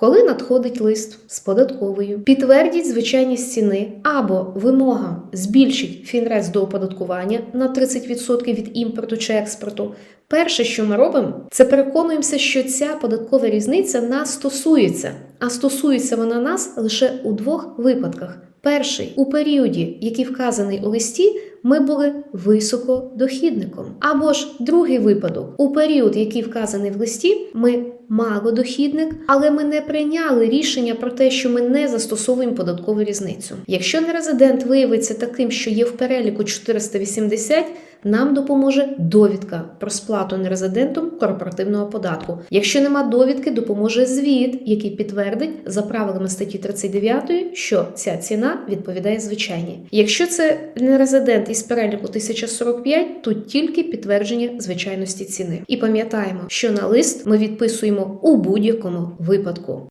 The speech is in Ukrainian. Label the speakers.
Speaker 1: Коли надходить лист з податковою, підтвердіть звичайність ціни або вимога збільшить фінрез до оподаткування на 30% від імпорту чи експорту. Перше, що ми робимо, це переконуємося, що ця податкова різниця нас стосується, а стосується вона нас лише у двох випадках. Перший у періоді, який вказаний у листі, ми були високодохідником. Або ж другий випадок, у період, який вказаний в листі, ми малодохідник, але ми не прийняли рішення про те, що ми не застосовуємо податкову різницю. Якщо нерезидент виявиться таким, що є в переліку 480, нам допоможе довідка про сплату нерезидентом корпоративного податку. Якщо нема довідки, допоможе звіт, який підтвердить за правилами статті 39, що ця ціна відповідає звичайній. Якщо це нерезидент із переліку 1045, тут тільки підтвердження звичайності ціни. І пам'ятаємо, що на лист ми відписуємо у будь-якому випадку.